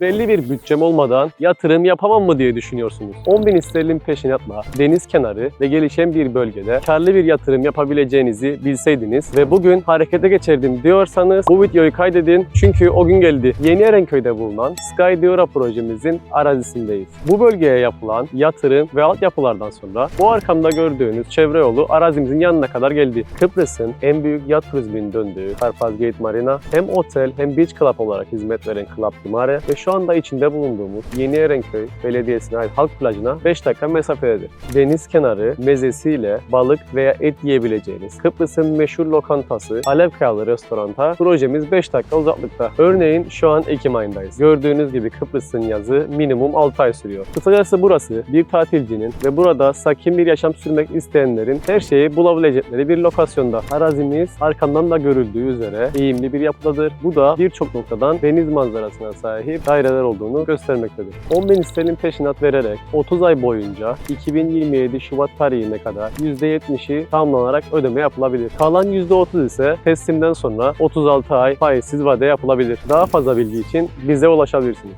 Belli bir bütçem olmadan yatırım yapamam mı diye düşünüyorsunuz. 10 bin sterlin peşinatla deniz kenarı ve gelişen bir bölgede karlı bir yatırım yapabileceğinizi bilseydiniz ve bugün harekete geçirdim diyorsanız bu videoyu kaydedin çünkü o gün geldi. Yeni Erenköy'de bulunan Sky Diora projemizin arazisindeyiz. Bu bölgeye yapılan yatırım ve altyapılardan sonra bu arkamda gördüğünüz çevre yolu arazimizin yanına kadar geldi. Kıbrıs'ın en büyük yat turizminin döndüğü Karpaz Gate Marina hem otel hem beach club olarak hizmet veren Club Dimare ve şu anda içinde bulunduğumuz Yeni Erenköy Belediyesi'ne ait halk plajına 5 dakika mesafededir. Deniz kenarı mezesiyle balık veya et yiyebileceğiniz Kıbrıs'ın meşhur lokantası Alev Kayalı Restoranta projemiz 5 dakika uzaklıkta. Örneğin şu an Ekim ayındayız. Gördüğünüz gibi Kıbrıs'ın yazı minimum 6 ay sürüyor. Kısacası burası bir tatilcinin ve burada sakin bir yaşam sürmek isteyenlerin her şeyi bulabilecekleri bir lokasyonda. Arazimiz arkamdan da görüldüğü üzere eğimli bir yapıdadır. Bu da birçok noktadan deniz manzarasına sahip daireler olduğunu göstermektedir. 10 bin sterlin peşinat vererek 30 ay boyunca 2027 Şubat tarihine kadar %70'i tamamlanarak ödeme yapılabilir. Kalan %30 ise teslimden sonra 36 ay faizsiz vade yapılabilir. Daha fazla bilgi için bize ulaşabilirsiniz.